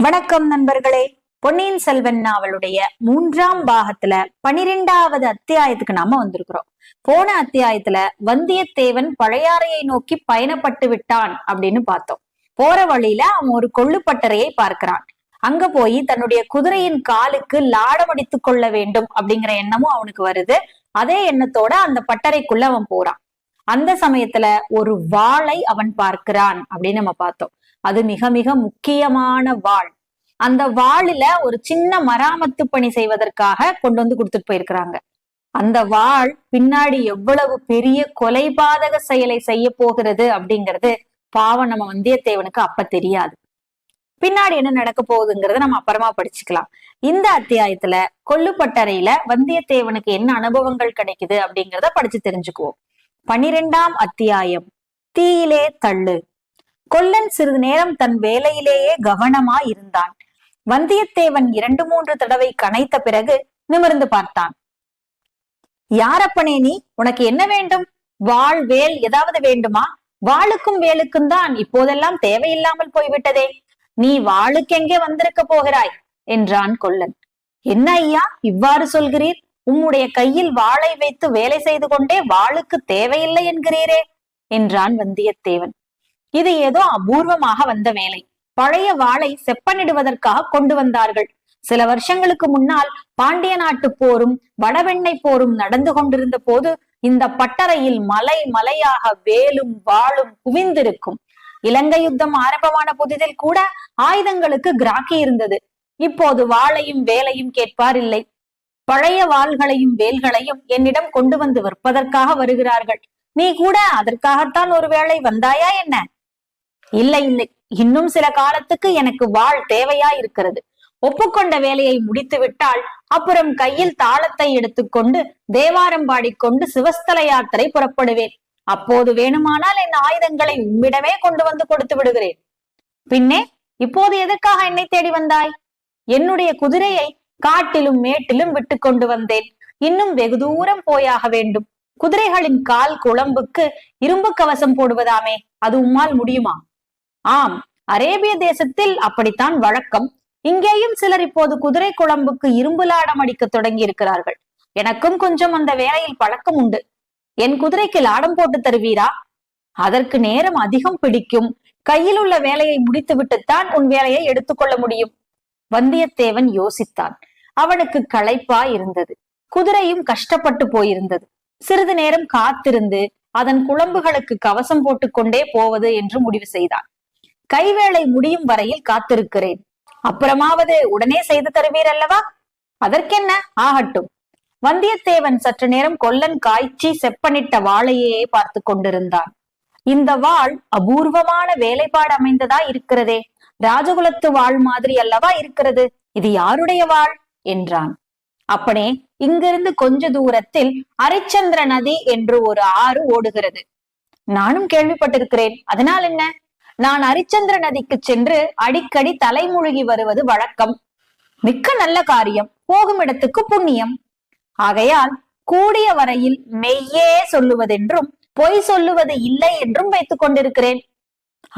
வணக்கம் நண்பர்களே. பொன்னியின் செல்வன் நாவலுடைய மூன்றாம் பாகத்துல பனிரெண்டாவது அத்தியாயத்துக்கு நாம வந்திருக்கிறோம். போன அத்தியாயத்துல வந்தியத்தேவன் பழையாறையை நோக்கி பயணப்பட்டு விட்டான் அப்படின்னு பார்த்தோம். போற வழியில அவன் ஒரு கொள்ளுப்பட்டறையை பார்க்கிறான். அங்க போய் தன்னுடைய குதிரையின் காலுக்கு லாடம் அடித்துக் கொள்ள வேண்டும் அப்படிங்கிற எண்ணமும் அவனுக்கு வருது. அதே எண்ணத்தோட அந்த பட்டறைக்குள்ள அவன் போறான். அந்த சமயத்துல ஒரு வாளை அவன் பார்க்கிறான் அப்படின்னு நம்ம பார்த்தோம். அது மிக மிக முக்கியமான வாள். அந்த வாளில ஒரு சின்ன மராமத்து பணி செய்வதற்காக கொண்டு வந்து கொடுத்துட்டு போயிருக்கிறாங்க. அந்த வாள் பின்னாடி எவ்வளவு பெரிய கொலைபாதக செயலை செய்ய போகிறது அப்படிங்கிறது பாவம் நம்ம வந்தியத்தேவனுக்கு அப்ப தெரியாது. பின்னாடி என்ன நடக்க போகுதுங்கிறத நம்ம அப்புறமா படிச்சுக்கலாம். இந்த அத்தியாயத்துல கொல்லுப்பட்டறையில வந்தியத்தேவனுக்கு என்ன அனுபவங்கள் கிடைக்குது அப்படிங்கிறத படிச்சு தெரிஞ்சுக்குவோம். பனிரெண்டாம் அத்தியாயம். தீயிலே தள்ளு. கொல்லன் சிறிது நேரம் தன் வேலையிலேயே கவனமா இருந்தான். வந்தியத்தேவன் இரண்டு மூன்று தடவை கனைத்த பிறகு நிமிர்ந்து பார்த்தான். யாரப்பனே நீ? உனக்கு என்ன வேண்டும்? வாழ் வேல் ஏதாவது வேண்டுமா? வாளுக்கும் வேலுக்கும் தான் இப்போதெல்லாம் தேவையில்லாமல் போய்விட்டதே. நீ வாளுக்கெங்கே வந்திருக்க போகிறாய்? என்றான் கொல்லன். என்ன ஐயா இவ்வாறு சொல்கிறீர்? உம்முடைய கையில் வாளை வைத்து வேலை செய்து கொண்டே வாளுக்கு தேவையில்லை என்கிறீரே என்றான் வந்தியத்தேவன். இது ஏதோ அபூர்வமாக வந்த வேலை. பழைய வாளை செப்பனிடுவதற்காக கொண்டு வந்தார்கள். சில வருஷங்களுக்கு முன்னால் பாண்டிய நாட்டு போரும் வடவெண்ணை போரும் நடந்து கொண்டிருந்த போது இந்த பட்டறையில் மலை மலையாக வேலும் வாளும் குவிந்திருக்கும். இலங்கை யுத்தம் ஆரம்பமான புதிதில் கூட ஆயுதங்களுக்கு கிராக்கி இருந்தது. இப்போது வாளையும் வேலையும் கேட்பார் இல்லை. பழைய வாள்களையும் வேல்களையும் என்னிடம் கொண்டு வந்து விற்பதற்காக வருகிறார்கள். நீ கூட அதற்காகத்தான் ஒருவேளை வந்தாயா என்ன? இல்லை இல்லை இன்னும் சில காலத்துக்கு எனக்கு வாழ் தேவையா இருக்கிறது. ஒப்புக்கொண்ட வேலையை முடித்து விட்டால் அப்புறம் கையில் தாளத்தை எடுத்துக்கொண்டு தேவாரம் பாடிக்கொண்டு சிவஸ்தல யாத்திரை புறப்படுவேன். அப்போது வேணுமானால் என் ஆயுதங்களை உம்மிடமே கொண்டு வந்து கொடுத்து விடுகிறேன். பின்னே இப்போது எதற்காக என்னை தேடி வந்தாய்? என்னுடைய குதிரையை காட்டிலும் மேட்டிலும் விட்டு கொண்டு வந்தேன். இன்னும் வெகு தூரம் போயாக வேண்டும். குதிரைகளின் கால் குழம்புக்கு இரும்பு கவசம் போடுவதாமே அது உம்மால் முடியுமா? ஆம் அரேபிய தேசத்தில் அப்படித்தான் வழக்கம். இங்கேயும் சிலர் இப்போது குதிரை குழம்புக்கு இரும்பு லாடம் அடிக்க தொடங்கி இருக்கிறார்கள் எனக்கும் கொஞ்சம் அந்த வேலையில் பழக்கம் உண்டு. என் குதிரைக்கு லாடம் போட்டு தருவீரா? அதற்கு நேரம் அதிகம் பிடிக்கும். கையில் உள்ள வேலையை முடித்துவிட்டுத்தான் உன் வேலையை எடுத்துக்கொள்ள முடியும். வந்தியத்தேவன் யோசித்தான். அவனுக்கு களைப்பா இருந்தது. குதிரையும் கஷ்டப்பட்டு போயிருந்தது. சிறிது நேரம் காத்திருந்து அதன் குழம்புகளுக்கு கவசம் போட்டுக்கொண்டே போவது என்று முடிவு செய்தான். கைவேளை முடியும் வரையில் காத்திருக்கிறேன். அப்புறமாவது உடனே செய்து தருவீர் அல்லவா அதற்கென்ன? ஆகட்டும். வந்தியத்தேவன் சற்று நேரம் கொல்லன் காய்ச்சி செப்பனிட்ட வாளையே பார்த்து கொண்டிருந்தான். இந்த வாள் அபூர்வமான வேலைப்பாடு அமைந்ததா இருக்கிறதே? ராஜகுலத்து வாழ் மாதிரி அல்லவா இருக்கிறது? இது யாருடைய வாழ் என்றான். அப்பனே இங்கிருந்து கொஞ்ச தூரத்தில் அரிச்சந்திர நதி என்று ஒரு ஆறு ஓடுகிறது. நானும் கேள்விப்பட்டிருக்கிறேன். அதனால் என்ன? நான் அரிச்சந்திர நதிக்கு சென்று அடிக்கடி தலைமுழுகி வருவது வழக்கம். மிக்க நல்ல காரியம். போகும் இடத்துக்கு புண்ணியம். ஆகையால் கூடிய வரையில் மெய்யே சொல்லுவதென்றும் பொய் சொல்லுவது இல்லை என்றும் வைத்துக் கொண்டிருக்கிறேன்.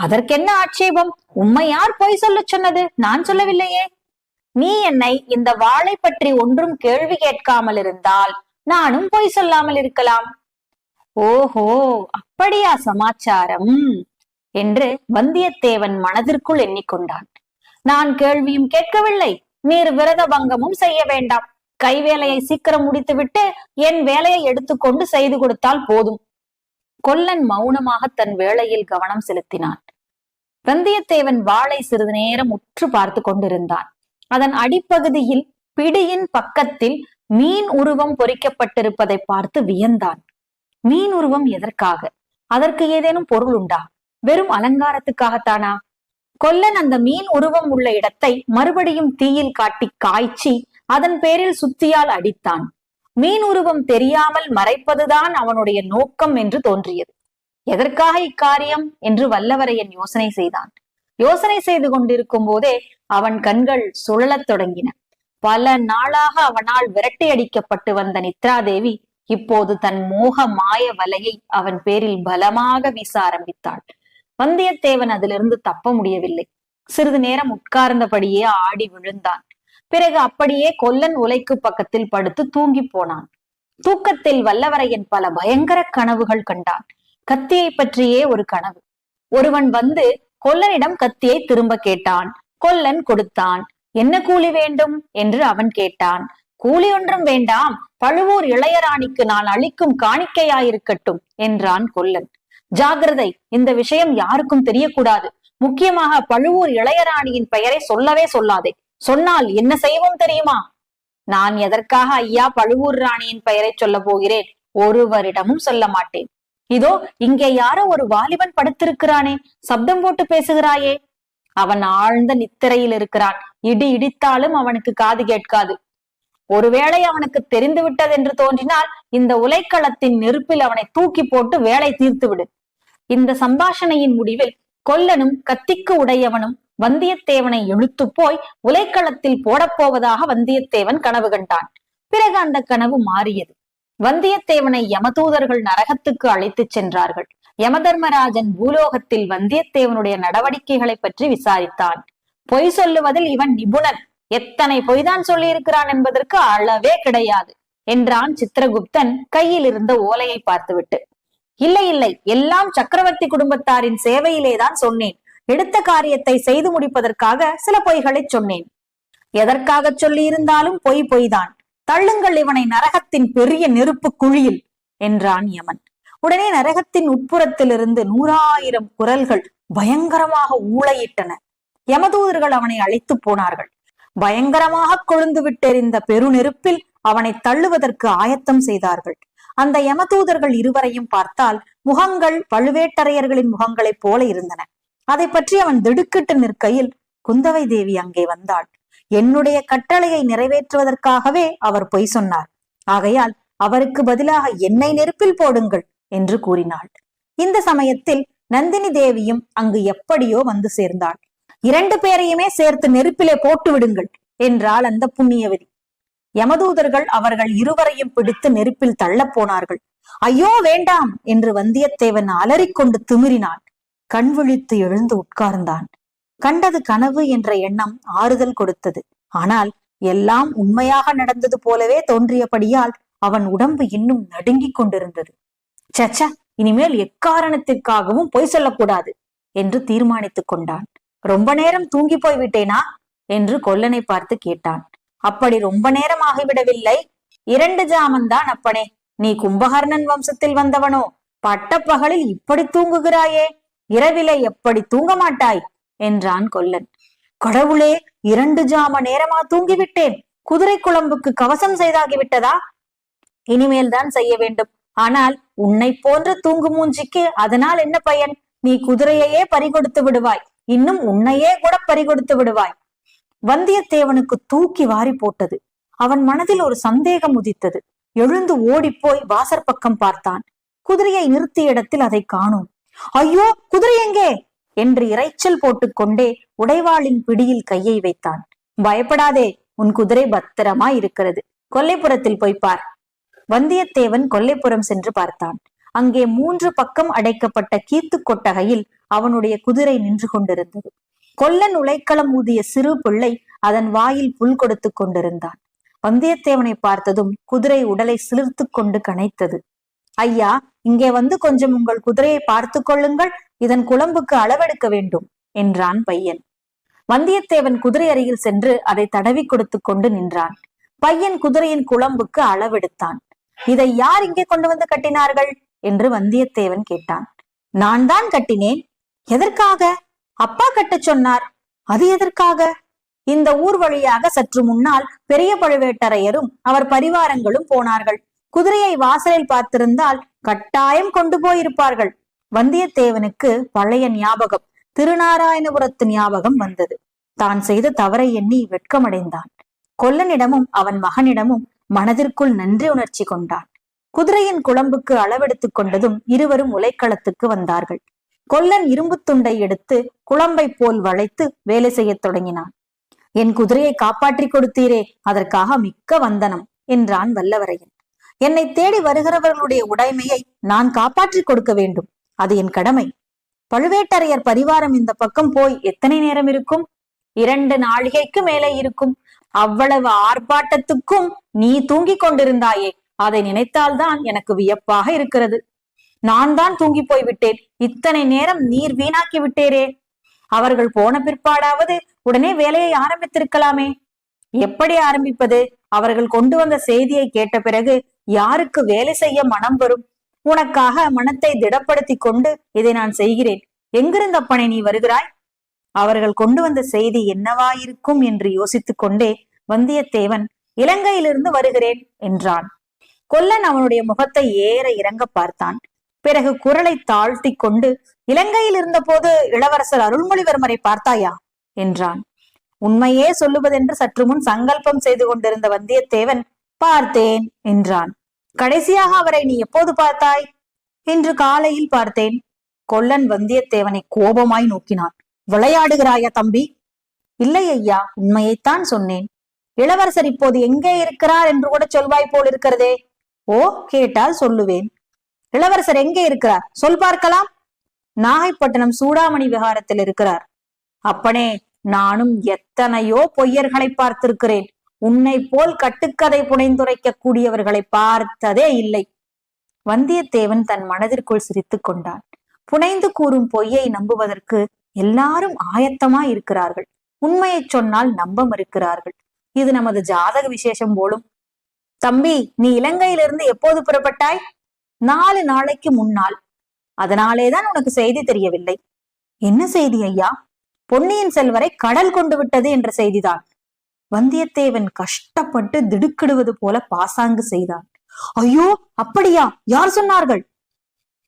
அதற்கென்ன ஆட்சேபம்? உம்மை யார் பொய் சொல்லச் சொன்னது? நான் சொல்லவில்லையே. நீ என்னை இந்த வாளை பற்றி ஒன்றும் கேள்வி கேட்காமல் இருந்தால் நானும் பொய் சொல்லாமல் இருக்கலாம். ஓஹோ அப்படியா சமாச்சாரம். என்று வந்தியத்தேவன் மனதிற்குள் எண்ணிக்கொண்டான். நான் கேள்வியும் கேட்கவில்லை. நீர் விரத பங்கமும் செய்ய வேண்டாம். கைவேலையை சீக்கிரம் முடித்துவிட்டு என் வேலையை எடுத்துக்கொண்டு செய்து கொடுத்தால் போதும். கொல்லன் மௌனமாக தன் வேலையில் கவனம் செலுத்தினான். வந்தியத்தேவன் வாளை சிறிது நேரம் உற்று பார்த்து கொண்டிருந்தான். அதன் அடிப்பகுதியில் பிடியின் பக்கத்தில் மீன் உருவம் பொறிக்கப்பட்டிருப்பதை பார்த்து வியந்தான். மீன் உருவம் எதற்காக? அதற்கு ஏதேனும் பொருள் உண்டா? வெறும் அலங்காரத்துக்காகத்தானா? கொல்லன் அந்த மீன் உருவம் உள்ள இடத்தை மறுபடியும் தீயில் காட்டி காய்ச்சி அதன் பேரில் சுத்தியால் அடித்தான். மீன் உருவம் தெரியாமல் மறைப்பதுதான் அவனுடைய நோக்கம் என்று தோன்றியது. எதற்காக இக்காரியம்? என்று வல்லவரையன் யோசனை செய்தான். யோசனை செய்து கொண்டிருக்கும் போதே அவன் கண்கள் சுழலத் தொடங்கின. பல நாளாக அவனால் விரட்டி அடிக்கப்பட்டு வந்த நித்ராதேவி இப்போது தன் மோக மாய வலையை அவன் பேரில் பலமாக வீச ஆரம்பித்தாள். வந்தியத்தேவன் அதிலிருந்து தப்ப முடியவில்லை. சிறிது நேரம் உட்கார்ந்தபடியே ஆடி விழுந்தான். பிறகு அப்படியே கொல்லன் உலைக்கு பக்கத்தில் படுத்து தூங்கி போனான். தூக்கத்தில் வல்லவரையன் பல பயங்கர கனவுகள் கண்டான். கத்தியை பற்றியே ஒரு கனவு. ஒருவன் வந்து கொல்லனிடம் கத்தியை திரும்ப கேட்டான். கொல்லன் கொடுத்தான். என்ன கூலி வேண்டும்? என்று அவன் கேட்டான். கூலி ஒன்றும் வேண்டாம். பழுவூர் இளையராணிக்கு நான் அளிக்கும் காணிக்கையாயிருக்கட்டும் என்றான் கொல்லன். ஜாகிரதை. இந்த விஷயம் யாருக்கும் தெரியக்கூடாது. முக்கியமாக பழுவூர் இளையராணியின் பெயரை சொல்லவே சொல்லாதே. சொன்னால் என்ன செய்வோம் தெரியுமா? நான் எதற்காக ஐயா பழுவூர் ராணியின் பெயரை சொல்ல போகிறேன்? ஒருவரிடமும் சொல்ல மாட்டேன். இதோ இங்கே யாரோ ஒரு வாலிபன் படுத்திருக்கிறானே. சப்தம் போட்டு பேசுகிறாயே. அவன் ஆழ்ந்த நித்திரையில் இருக்கிறான். இடி இடித்தாலும் அவனுக்கு காது கேட்காது. ஒருவேளை அவனுக்கு தெரிந்து விட்டது என்று தோன்றினால் இந்த உலைக்களத்தின் நெருப்பில் அவனை தூக்கி போட்டு வேலை தீர்த்து விடு இந்த சம்பாஷணையின் முடிவில் கொல்லனும் கத்திக்கு உடையவனும் வந்தியத்தேவனை இழுத்து போய் உலைக்களத்தில் போடப்போவதாக வந்தியத்தேவன் கனவு கண்டான். பிறகு அந்த கனவு மாறியது. வந்தியத்தேவனை யமதூதர்கள் நரகத்துக்கு அழைத்துச் சென்றார்கள். யமதர்மராஜன் பூலோகத்தில் வந்தியத்தேவனுடைய நடவடிக்கைகளை பற்றி விசாரித்தான். பொய் சொல்லுவதில் இவன் நிபுணன். எத்தனை பொய்தான் சொல்லியிருக்கிறான் என்பதற்கு அளவே கிடையாது என்றான் சித்திரகுப்தன் கையில் இருந்த ஓலையை பார்த்துவிட்டு. இல்லை இல்லை. எல்லாம் சக்கரவர்த்தி குடும்பத்தாரின் சேவையிலே தான் சொன்னேன். எடுத்த காரியத்தை செய்து முடிப்பதற்காக சில பொய்களை சொன்னேன். எதற்காக சொல்லி இருந்தாலும் பொய் பொய்தான். தள்ளுங்கள் இவனை நரகத்தின் பெரிய நெருப்பு குழியில் என்றான் யமன். உடனே நரகத்தின் உட்புறத்திலிருந்து நூறாயிரம் குரல்கள் பயங்கரமாக ஊளையிட்டன. யமதூதர்கள் அவனை அழைத்து போனார்கள். பயங்கரமாக கொழுந்து விட்டெறிந்த பெருநெருப்பில் அவனை தள்ளுவதற்கு ஆயத்தம் செய்தார்கள். அந்த யமதூதர்கள் இருவரையும் பார்த்தால் முகங்கள் பழுவேட்டரையர்களின் முகங்களைப் போல இருந்தன. அதை பற்றி அவன் திடுக்கிட்டு நிற்கையில் குந்தவை தேவி அங்கே வந்தாள். என்னுடைய கட்டளையை நிறைவேற்றுவதற்காகவே அவர் பொய் சொன்னார். ஆகையால் அவருக்கு பதிலாக என்னை நெருப்பில் போடுங்கள் என்று கூறினாள். இந்த சமயத்தில் நந்தினி தேவியும் அங்கு எப்படியோ வந்து சேர்ந்தாள். இரண்டு பேரையுமே சேர்த்து நெருப்பிலே போட்டு விடுங்கள் என்றாள் அந்த புண்ணியவதி. யமதூதர்கள் அவர்கள் இருவரையும் பிடித்து நெருப்பில் தள்ளப் போனார்கள். ஐயோ வேண்டாம் என்று வந்தியத்தேவன் அலறிக்கொண்டு திமிரினான். கண் விழித்து எழுந்து உட்கார்ந்தான். கண்டது கனவு என்ற எண்ணம் ஆறுதல் கொடுத்தது. ஆனால் எல்லாம் உண்மையாக நடந்தது போலவே தோன்றியபடியால் அவன் உடம்பு இன்னும் நடுங்கிக் கொண்டிருந்தது. சச்ச இனிமேல் எக்காரணத்திற்காகவும் பொய் சொல்லக்கூடாது என்று தீர்மானித்துக் கொண்டான். ரொம்ப நேரம் தூங்கி போய் விட்டேனா என்று கொல்லனை பார்த்து கேட்டான். அப்படி ரொம்ப நேரம் ஆகிவிடவில்லை இரண்டு ஜாமந்தான் அப்பனே. நீ கும்பகர்ணன் வம்சத்தில் வந்தவனோ பட்டப்பகலில் இப்படி தூங்குகிறாயே? இரவிலே எப்படி தூங்க மாட்டாய்? என்றான் கொல்லன். கடவுளே இரண்டு ஜாம நேரமா தூங்கிவிட்டேன். குதிரை குழம்புக்கு கவசம் செய்தாகிவிட்டதா இனிமேல் தான் செய்ய வேண்டும். ஆனால் உன்னை போன்ற தூங்கு மூஞ்சிக்கு அதனால் என்ன பயன்? நீ குதிரையையே பறிகொடுத்து விடுவாய். இன்னும் உன்னையே கூட பறிகொடுத்து விடுவாய். வந்தியத்தேவனுக்கு தூக்கி வாரி போட்டது. அவன் மனதில் ஒரு சந்தேகம் உதித்தது. எழுந்து ஓடிப்போய் வாசற் பக்கம் பார்த்தான். குதிரையை நிறுத்திய இடத்தில் அதை காணோம். ஐயோ குதிரை எங்கே? என்று இரைச்சல் போட்டுக்கொண்டே உடைவாளின் பிடியில் கையை வைத்தான். பயப்படாதே உன் குதிரை பத்திரமா இருக்கிறது. கொல்லைப்புறத்தில் போய் பார். வந்தியத்தேவன் கொல்லைப்புறம் சென்று பார்த்தான். அங்கே மூன்று பக்கம் அடைக்கப்பட்ட கீத்து கொட்டகையில் அவனுடைய குதிரை நின்று கொண்டிருந்தது. கொல்லன் உலைக்களம் ஊதிய சிறு பிள்ளை அதன் வாயில் புல் கொடுத்து கொண்டிருந்தான். வந்தியத்தேவனை பார்த்ததும் குதிரை உடலை சிலிர்த்து கொண்டு கனைத்தது. ஐயா இங்கே வந்து கொஞ்சம் உங்கள் குதிரையை பார்த்து கொள்ளுங்கள் இதன் குழம்புக்கு அளவெடுக்க வேண்டும் என்றான் பையன். வந்தியத்தேவன் குதிரை அருகில் சென்று அதை தடவி கொடுத்து கொண்டு நின்றான். பையன் குதிரையின் குழம்புக்கு அளவெடுத்தான். இதை யார் இங்கே கொண்டு வந்து கட்டினார்கள்? என்று வந்தியத்தேவன் கேட்டான். நான் தான் கட்டினேன். எதற்காக? அப்பா கட்ட சொன்னார். அது எதற்காக? இந்த ஊர் வழியாக சற்று முன்னால் பெரிய பழுவேட்டரையரும் அவர் பரிவாரங்களும் போனார்கள். குதிரையை வாசலில் பார்த்திருந்தால் கட்டாயம் கொண்டு போயிருப்பார்கள். வந்தியத்தேவனுக்கு பழைய ஞாபகம் திருநாராயணபுரத்து ஞாபகம் வந்தது. தான் செய்த தவறை எண்ணி வெட்கமடைந்தான். கொல்லனிடமும் அவன் மகனிடமும் மனதிற்குள் நன்றி உணர்ச்சி கொண்டான். குதிரையின் குழம்புக்கு அளவெடுத்துக் கொண்டதும் இருவரும் உலைக்களத்துக்கு வந்தார்கள். கொல்லன் இரும்பு துண்டை எடுத்து குழம்பை போல் வளைத்து வேலை செய்யத் தொடங்கினான். என் குதிரையை காப்பாற்றி கொடுத்தீரே அதற்காக மிக்க வந்தனம் என்றான் வல்லவரையன். என்னை தேடி வருகிறவர்களுடைய உடைமையை நான் காப்பாற்றி கொடுக்க வேண்டும். அது என் கடமை. பழுவேட்டரையர் பரிவாரம் இந்த பக்கம் போய் எத்தனை நேரம் இருக்கும்? இரண்டு நாழிகைக்கு மேலே இருக்கும். அவ்வளவு ஆர்ப்பாட்டத்துக்கும் நீ தூங்கிக் கொண்டிருந்தாயே. அதை நினைத்தால்தான் எனக்கு வியப்பாக இருக்கிறது. நான் தான் தூங்கி போய் விட்டேன் இத்தனை நேரம் நீர் வீணாக்கி விட்டேரே. அவர்கள் போன பிற்பாடாவது உடனே வேலையை ஆரம்பித்திருக்கலாமே. எப்படி ஆரம்பிப்பது? அவர்கள் கொண்டு வந்த செய்தியை கேட்ட பிறகு யாருக்கு வேலை செய்ய மனம் வரும்? உனக்காக மனத்தை திடப்படுத்தி கொண்டு இதை நான் செய்கிறேன். எங்கிருந்தப்பனை நீ வருகிறாய்? அவர்கள் கொண்டு வந்த செய்தி என்னவாயிருக்கும் என்று யோசித்துக் கொண்டே வந்தியத்தேவன் இலங்கையிலிருந்து வருகிறேன் என்றான். கொல்லன் அவனுடைய முகத்தை ஏற இறங்க பார்த்தான். பிறகு குரலை தாழ்த்தி கொண்டு இலங்கையில் இருந்தபோது இளவரசர் அருள்மொழிவர்மரை பார்த்தாயா? என்றான். உண்மையே சொல்லுவதென்று சற்று முன் சங்கல்பம் செய்து கொண்டிருந்த வந்தியத்தேவன் பார்த்தேன் என்றான். கடைசியாக அவரை நீ எப்போது பார்த்தாய்? இன்று காலையில் பார்த்தேன். கொல்லன் வந்தியத்தேவனை கோபமாய் நோக்கினான். விளையாடுகிறாயா தம்பி? இல்லை ஐயா உண்மையைத்தான் சொன்னேன். இளவரசர் இப்போது எங்கே இருக்கிறார் என்று கூட சொல்வாய் போல் இருக்கிறதே ஓ கேட்டால் சொல்லுவேன். இளவரசர் எங்கே இருக்கிறார்? சொல் பார்க்கலாம். நாகைப்பட்டினம் சூடாமணி விகாரத்தில் இருக்கிறார். அப்பனே நானும் எத்தனையோ பொய்யர்களை பார்த்திருக்கிறேன். உன்னை போல் கட்டுக்கதை புனைந்துரைக்க கூடியவர்களை பார்த்ததே இல்லை. வந்தியத்தேவன் தன் மனதிற்குள் சிரித்துக் கொண்டான். புனைந்து கூறும் பொய்யை நம்புவதற்கு எல்லாரும் ஆயத்தமா இருக்கிறார்கள். உண்மையை சொன்னால் நம்ப மறுக்கிறார்கள். இது நமது ஜாதக விசேஷம் போலும். தம்பி நீ இலங்கையிலிருந்து எப்போது புறப்பட்டாய்? நாலு நாளைக்கு முன்னால். அதனாலேதான் உனக்கு செய்தி தெரியவில்லை. என்ன செய்தி ஐயா? பொன்னியின் செல்வரை கடல் கொண்டு விட்டது என்ற செய்திதான். வந்தியத்தேவன் கஷ்டப்பட்டு திடுக்கிடுவது போல பாசாங்கு செய்தான். ஐயோ அப்படியா? யார் சொன்னார்கள்?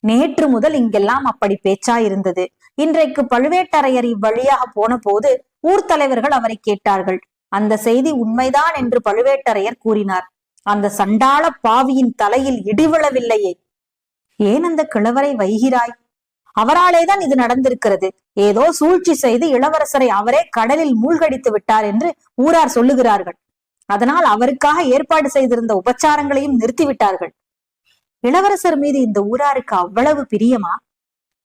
நேற்று முதல் இங்கெல்லாம் அப்படி பேச்சா இருந்தது. இன்றைக்கு பழுவேட்டரையர் இவ்வழியாக போன போது ஊர் தலைவர்கள் அவரை கேட்டார்கள். அந்த செய்தி உண்மைதான் என்று பழுவேட்டரையர் கூறினார். அந்த சண்டாள பாவியின் தலையில் இடிவிழவில்லையே. ஏன் அந்த கிழவரை வைகிறாய்? அவராலேதான் இது நடந்திருக்கிறது. ஏதோ சூழ்ச்சி செய்து இளவரசரை அவரே கடலில் மூழ்கடித்து விட்டார் என்று ஊரார் சொல்லுகிறார்கள். அதனால் அவருக்காக ஏற்பாடு செய்திருந்த உபச்சாரங்களையும் நிறுத்திவிட்டார்கள். இளவரசர் மீது இந்த ஊராருக்கு அவ்வளவு பிரியமா?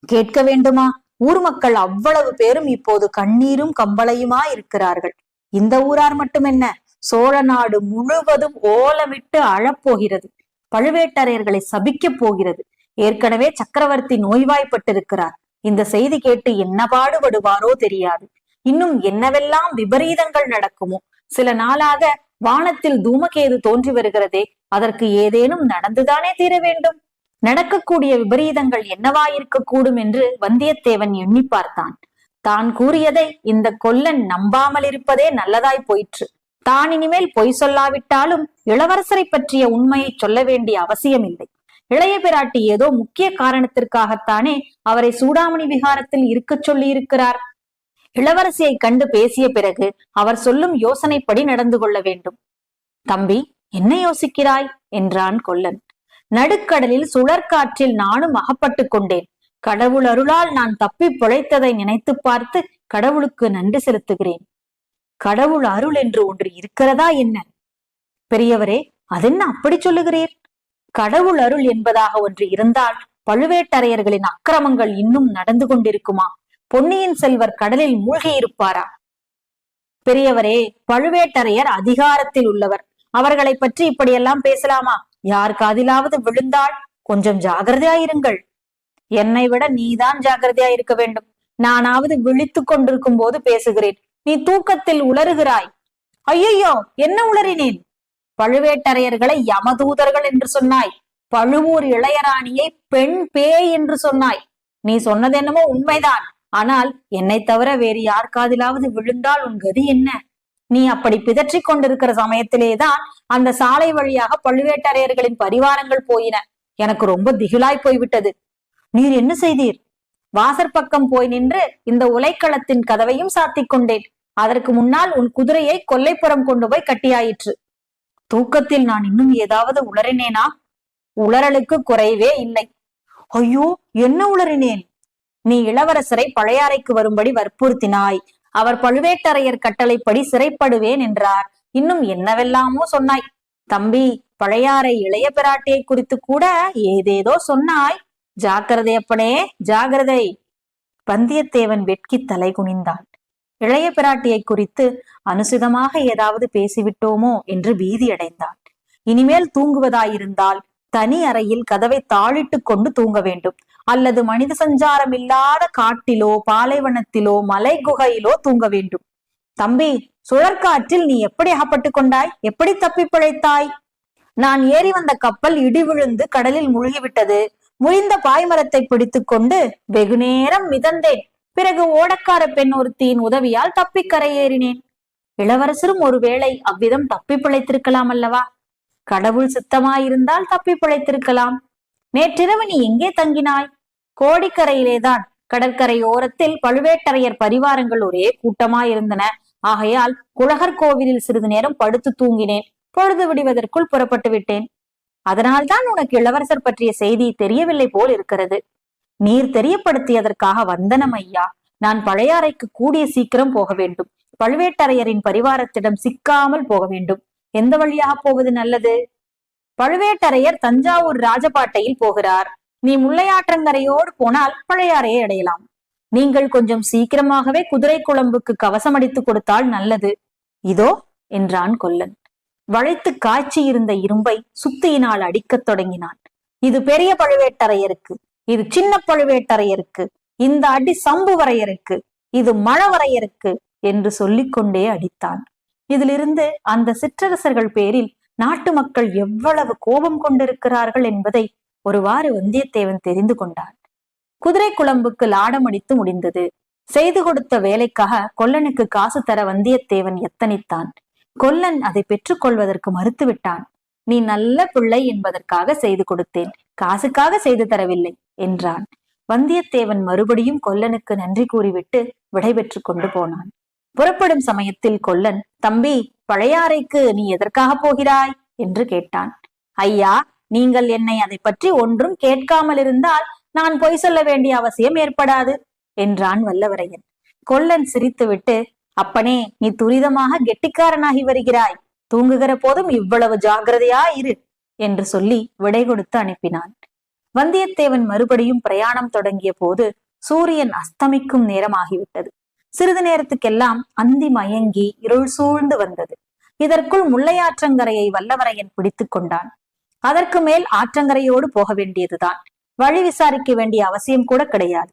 கேட்க வேண்டுமா? ஊர் மக்கள் அவ்வளவு பேரும் இப்போது கண்ணீரும் கம்பளையுமா இருக்கிறார்கள். இந்த ஊரார் மட்டுமென்ன? சோழ நாடு முழுவதும் ஓலமிட்டு அழப்போகிறது. பழுவேட்டரையர்களை சபிக்கப் போகிறது. ஏற்கனவே சக்கரவர்த்தி நோய்வாய்ப்பட்டிருக்கிறார். இந்த செய்தி கேட்டு என்ன பாடுபடுவாரோ தெரியாது. இன்னும் என்னவெல்லாம் விபரீதங்கள் நடக்குமோ? சில நாளாக வானத்தில் தூமகேது தோன்றி வருகிறதே அதற்கு ஏதேனும் நடந்துதானே தீர வேண்டும்? நடக்கக்கூடிய விபரீதங்கள் என்னவாயிருக்க கூடும் என்று வந்தியத்தேவன் எண்ணி பார்த்தான். தான் கூறியதை இந்த கொல்லன் நம்பாமல் இருப்பதே நல்லதாய் போயிற்று. தான் இனிமேல் பொய் சொல்லாவிட்டாலும் இளவரசரை பற்றிய உண்மையை சொல்ல வேண்டிய அவசியமில்லை. இளைய பிராட்டி ஏதோ முக்கிய காரணத்திற்காகத்தானே அவரை சூடாமணி விகாரத்தில் இருக்கச் சொல்லி இருக்கிறார் இளவரசியை கண்டு பேசிய பிறகு அவர் சொல்லும் யோசனைப்படி நடந்து கொள்ள வேண்டும். தம்பி என்ன யோசிக்கிறாய்? என்றான் கொல்லன். நடுக்கடலில் சுழற்காற்றில் நானும் அகப்பட்டு கொண்டேன். கடவுள் அருளால் நான் தப்பி பிழைத்ததை நினைத்து பார்த்து கடவுளுக்கு நன்றி செலுத்துகிறேன். கடவுள் அருள் என்று ஒன்று இருக்கிறதா என்ன? பெரியவரே அதென்ன அப்படி சொல்லுகிறீர்? கடவுள் அருள் என்பதாக ஒன்று இருந்தால் பழுவேட்டரையர்களின் அக்கிரமங்கள் இன்னும் நடந்து கொண்டிருக்குமா? பொன்னியின் செல்வர் கடலில் மூழ்கி இருப்பாரா பெரியவரே பழுவேட்டரையர் அதிகாரத்தில் உள்ளவர். அவர்களை பற்றி இப்படியெல்லாம் பேசலாமா? யார் காதிலாவது விழுந்தால் கொஞ்சம் ஜாகிரதையாயிருங்கள். என்னை விட நீதான் ஜாகிரதையா இருக்க வேண்டும். நானாவது விழித்துக் கொண்டிருக்கும் போது பேசுகிறேன். நீ தூக்கத்தில் உளறுகிறாய் ஐயையோ என்ன உளறினேன் பழுவேட்டரையர்களை யமதூதர்கள் என்று சொன்னாய். பழுவூர் இளையராணியை பெண் பேய் என்று சொன்னாய். நீ சொன்னது என்னமோ உண்மைதான். ஆனால் என்னை தவிர வேறு யார் காதிலாவது விழுந்தால் உன் கதி என்ன? நீ அப்படி பிதற்றிக் கொண்டிருக்கிற சமயத்திலேதான் அந்த சாலை வழியாக பழுவேட்டரையர்களின் பரிவாரங்கள் போயின. எனக்கு ரொம்ப திகிலாய் போய்விட்டது. நீர் என்ன செய்தீர்? வாசற்பக்கம் போய் நின்று இந்த உலைக்களத்தின் கதவையும் சாத்திக் கொண்டேன். அதற்கு முன்னால் உன் குதிரையை கொல்லைப்புறம் கொண்டு போய் கட்டியாயிற்று. தூக்கத்தில் நான் இன்னும் ஏதாவது உளறினேனா? உளறலுக்கு குறைவே இல்லை. ஐயோ என்ன உளறினேன்? நீ இளவரசரை பழையாறைக்கு வரும்படி வற்புறுத்தினாய். அவர் பழுவேட்டரையர் கட்டளைப்படி சிறைப்படுவேன் என்றார். இன்னும் என்னவெல்லாமோ சொன்னாய். தம்பி பழையாறை இளைய பிராட்டியை குறித்து கூட ஏதேதோ சொன்னாய். ஜாக்கிரதை. அப்பனே ஜாகிரதை வந்தியத்தேவன் வெட்கி தலை குனிந்தான். இளைய பிராட்டியை குறித்து அனுசிதமாக ஏதாவது பேசிவிட்டோமோ என்று பீதியடைந்தான். இனிமேல் தூங்குவதாயிருந்தால் தனி அறையில் கதவை தாளிட்டு கொண்டு தூங்க வேண்டும். அல்லது மனித சஞ்சாரம் இல்லாத காட்டிலோ பாலைவனத்திலோ மலை குகையிலோ தூங்க வேண்டும். தம்பி சுழற்காற்றில் நீ எப்படி அகப்பட்டு கொண்டாய்? எப்படி தப்பி பிழைத்தாய்? நான் ஏறி வந்த கப்பல் இடி விழுந்து கடலில் முழுகிவிட்டது. முறிந்த பாய்மரத்தை பிடித்துக் கொண்டு வெகுநேரம் மிதந்தேன். பிறகு ஓடக்கார பெண் ஒருத்தியின் உதவியால் தப்பி கரையேறினேன் இளவரசரும் ஒருவேளை அவ்விதம் தப்பி பிழைத்திருக்கலாம் அல்லவா? கடவுள் சித்தமாயிருந்தால் தப்பி பிழைத்திருக்கலாம். நேற்றிரவு நீ எங்கே தங்கினாய்? கோடிக்கரையிலேதான். கடற்கரை ஓரத்தில் பழுவேட்டரையர் பரிவாரங்கள் ஒரே கூட்டமாயிருந்தன. ஆகையால் குலகர் கோவிலில் சிறிது நேரம் படுத்து தூங்கினேன். பொழுது விடுவதற்குள் புறப்பட்டு விட்டேன் அதனால்தான் உனக்கு இளவரசர் பற்றிய செய்தி தெரியவில்லை போல் இருக்கிறது. நீர் தெரியப்படுத்தியதற்காக வந்தனம் ஐயா. நான் பழையாறைக்கு கூடிய சீக்கிரம் போக வேண்டும். பழுவேட்டரையரின் பரிவாரத்திடம் சிக்காமல் போக வேண்டும். எந்த வழியாக போவது நல்லது? பழுவேட்டரையர் தஞ்சாவூர் ராஜபாட்டையில் போகிறார். நீ முல்லையாற்றங்கரையோடு போனால் பழையாறையை அடையலாம். நீங்கள் கொஞ்சம் சீக்கிரமாகவே குதிரை குழம்புக்கு கவசம் அடித்துக் கொடுத்தால் நல்லது. இதோ என்றான் கொல்லன். வளைத்து காய்ச்சி இருந்த இரும்பை சுத்தியினால் அடிக்கத் தொடங்கினான். இது பெரிய பழுவேட்டரையருக்கு. இது சின்ன பழுவேட்டரையருக்கு இந்த அடி சம்புவரையருக்கு இது மழவரையருக்கு என்று சொல்லிக்கொண்டே அடித்தான். இதிலிருந்து அந்த சிற்றரசர்கள் பேரில் நாட்டு மக்கள் எவ்வளவு கோபம் கொண்டிருக்கிறார்கள் என்பதை ஒருவாறு வந்தியத்தேவன் தெரிந்து கொண்டான். குதிரை குழம்புக்கு லாடம் அடித்து முடிந்தது. செய்து கொடுத்த வேலைக்காக கொல்லனுக்கு காசு தர வந்தியத்தேவன் எத்தனித்தான். கொல்லன் அதை பெற்றுக்கொள்வதற்கு மறுத்துவிட்டான். நீ நல்ல பிள்ளை என்பதற்காக செய்து கொடுத்தேன். காசுக்காக செய்து தரவில்லை என்றான். வந்தியத்தேவன் மறுபடியும் கொல்லனுக்கு நன்றி கூறிவிட்டு விடைபெற்று கொண்டு போனான். புறப்படும் சமயத்தில் கொல்லன் தம்பி பழையாறைக்கு நீ எதற்காக போகிறாய்? என்று கேட்டான். ஐயா நீங்கள் என்னை அதை பற்றி ஒன்றும் கேட்காமல் இருந்தால் நான் பொய் சொல்ல வேண்டிய அவசியம் ஏற்படாது என்றான் வல்லவரையன். கொல்லன் சிரித்துவிட்டு அப்பனே நீ துரிதமாக கெட்டிக்காரனாகி வருகிறாய். தூங்குகிற போதும் இவ்வளவு ஜாகிரதையா இரு என்று சொல்லி விடை கொடுத்து அனுப்பினான். வந்தியத்தேவன் மறுபடியும் பிரயாணம் தொடங்கிய போது சூரியன் அஸ்தமிக்கும் நேரமாகிவிட்டது. சிறிது நேரத்துக்கெல்லாம் அந்தி மயங்கி இருள் சூழ்ந்து வந்தது. இதற்குள் முல்லையாற்றங்கரையை வல்லவரையன் பிடித்துக் கொண்டான். அதற்கு மேல் ஆற்றங்கரையோடு போக வேண்டியதுதான். வழி விசாரிக்க வேண்டிய அவசியம் கூட கிடையாது.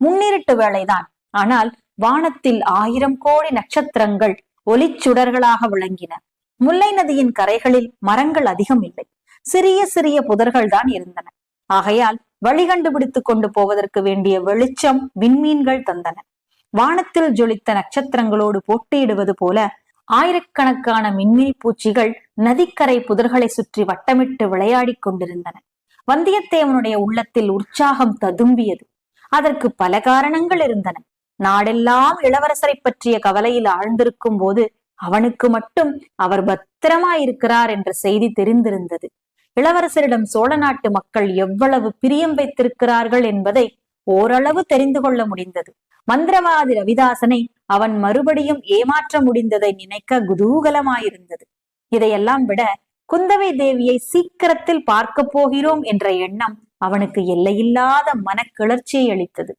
முன்னிருட்டு வேளைதான் ஆனால் வானத்தில் ஆயிரம் கோடி நட்சத்திரங்கள் ஒளிச்சுடர்களாக விளங்கின. முல்லை நதியின் கரைகளில் மரங்கள் அதிகம் இல்லை. சிறிய சிறிய புதர்கள் தான் இருந்தன. ஆகையால் வழி கண்டுபிடித்துக் கொண்டு போவதற்கு வேண்டிய வெளிச்சம் விண்மீன்கள் தந்தன. வானத்தில் ஜொலித்த நட்சத்திரங்களோடு போட்டியிடுவது போல ஆயிரக்கணக்கான மின்மினி பூச்சிகள் நதிக்கரை புதர்களை சுற்றி வட்டமிட்டு விளையாடிக் கொண்டிருந்தன. வந்தியத்தேவனுடைய உள்ளத்தில் உற்சாகம் ததும்பியது. அதற்கு பல காரணங்கள் இருந்தன. நாடெல்லாம் இளவரசரை பற்றிய கவலையில் ஆழ்ந்திருக்கும் போது அவனுக்கு மட்டும் அவர் பத்திரமா இருக்கிறார் என்ற செய்தி தெரிந்திருந்தது. இளவரசரிடம் சோழ நாட்டு மக்கள் எவ்வளவு பிரியம் வைத்திருக்கிறார்கள் என்பதை ஓரளவு தெரிந்து கொள்ள முடிந்தது. மந்திரவாதி ரவிதாசனை அவன் மறுபடியும் ஏமாற்ற முடிந்ததை நினைக்க குதூகலமாயிருந்தது. இதையெல்லாம் விட குந்தவை தேவியை சீக்கிரத்தில் பார்க்க போகிறோம் என்ற எண்ணம் அவனுக்கு எல்லையில்லாத மனக்கிளர்ச்சியை அளித்தது.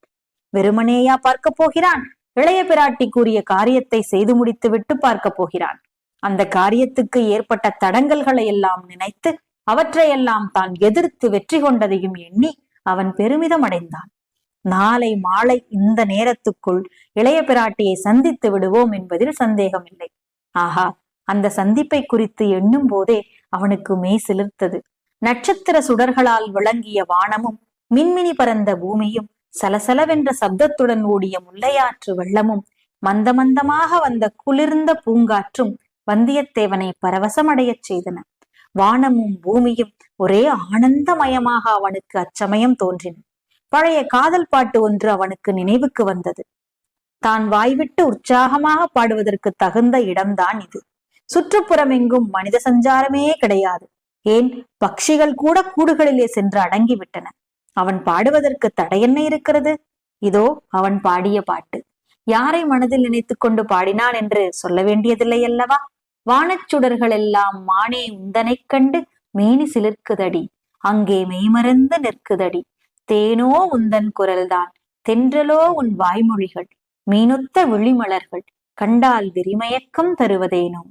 வெறுமனேயா பார்க்க போகிறான்? இளைய பிராட்டி கூறிய காரியத்தை செய்து முடித்துவிட்டு பார்க்க போகிறான். அந்த காரியத்துக்கு ஏற்பட்ட தடங்கல்களை எல்லாம் நினைத்து அவற்றையெல்லாம் தான் எதிர்த்து வெற்றி கொண்டதையும் எண்ணி அவன் பெருமிதம் அடைந்தான். நாளை மாலை இந்த நேரத்துக்குள் இளைய பிராட்டியை சந்தித்து விடுவோம் என்பதில் சந்தேகமில்லை. ஆஹா அந்த சந்திப்பை குறித்து எண்ணும் போதே அவனுக்கு மெய் சிலிர்த்தது. நட்சத்திர சுடர்களால் விளங்கிய வானமும் மின்மினி பறந்த பூமியும் சலசலவென்ற சப்தத்துடன் ஓடிய முல்லையாற்று வெள்ளமும் மந்த மந்தமாக வந்த குளிர்ந்த பூங்காற்றும் வந்தியத்தேவனை பரவசமடையச் செய்தன. வானமும் பூமியும் ஒரே ஆனந்தமயமாக அவனுக்கு அச்சமயம் தோன்றின. பழைய காதல் பாட்டு ஒன்று அவனுக்கு நினைவுக்கு வந்தது. தான் வாய்விட்டு உற்சாகமாக பாடுவதற்கு தகுந்த இடம்தான் இது. சுற்றுப்புறமெங்கும் மனித சஞ்சாரமே கிடையாது. ஏன்? பக்ஷிகள் கூட கூடுகளிலே சென்று அடங்கிவிட்டன. அவன் பாடுவதற்கு தடையென்ன இருக்கிறது? இதோ அவன் பாடிய பாட்டு. யாரை மனதில் நினைத்துக் கொண்டு பாடினான் என்று சொல்ல வேண்டியதில்லை அல்லவா? வானச்சுடர்கள் எல்லாம் மானே உந்தனைக் கண்டு மேனி சிலிர்க்குதடி. அங்கே மெய்மறந்து நிற்குதடி. தேனோ உந்தன் குரல்தான். தென்றலோ உன் வாய்மொழிகள். மீனுத்த விழிமலர்கள். கண்டால் விரிமயக்கம் தருவதேனோ?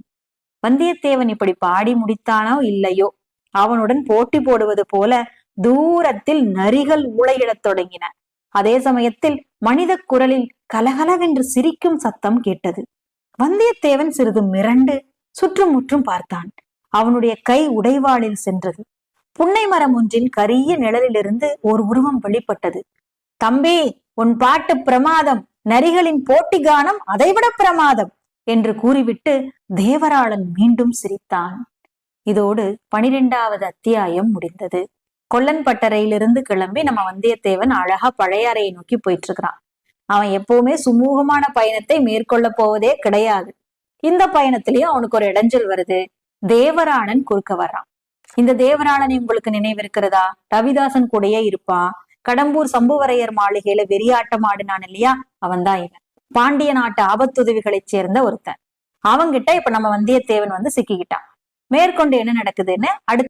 வந்தியத்தேவன் இப்படி பாடி முடித்தானோ இல்லையோ? அவனுடன் போட்டி போடுவது போல தூரத்தில் நரிகள் ஊளையிடத் தொடங்கின. அதே சமயத்தில் மனித குரலில் கலகலவென்று சிரிக்கும் சத்தம் கேட்டது. வந்தியத்தேவன் சிறிது மிரண்டு சுற்றும் முற்றும் பார்த்தான். அவனுடைய கை உடைவாளில் சென்றது. புன்னை மரம் ஒன்றின் கரிய நிழலிலிருந்து ஒரு உருவம் வெளிப்பட்டது. தம்பி உன் பாட்டு பிரமாதம். நரிகளின் போட்டி கானம் அதைவிட பிரமாதம் என்று கூறிவிட்டு தேவராளன் மீண்டும் சிரித்தான். இதோடு பனிரெண்டாவது அத்தியாயம் முடிந்தது. கொல்லன் பட்டறையிலிருந்து கிளம்பி நம்ம வந்தியத்தேவன் அழகா பழையாறையை நோக்கி போயிட்டு இருக்கிறான் அவன் எப்பவுமே சுமூகமான பயணத்தை மேற்கொள்ள போவதே கிடையாது. இந்த பயணத்திலயும் அவனுக்கு ஒரு இடைஞ்சல் வருது. தேவராணன் குறுக்க வர்றான். இந்த தேவராணன் உங்களுக்கு நினைவிருக்கிறதா? ரவிதாசன் கூடயே இருப்பான். கடம்பூர் சம்புவரையர் மாளிகையில வெறியாட்டம் ஆடினான் இல்லையா? அவன்தான் இவன். பாண்டிய நாட்டு ஆபத்துதவிகளைச் சேர்ந்த ஒருத்தன். அவங்கிட்ட இப்ப நம்ம வந்தியத்தேவன் வந்து சிக்கிக்கிட்டான். மேற்கொண்டு என்ன நடக்குதுன்னு அடுத்த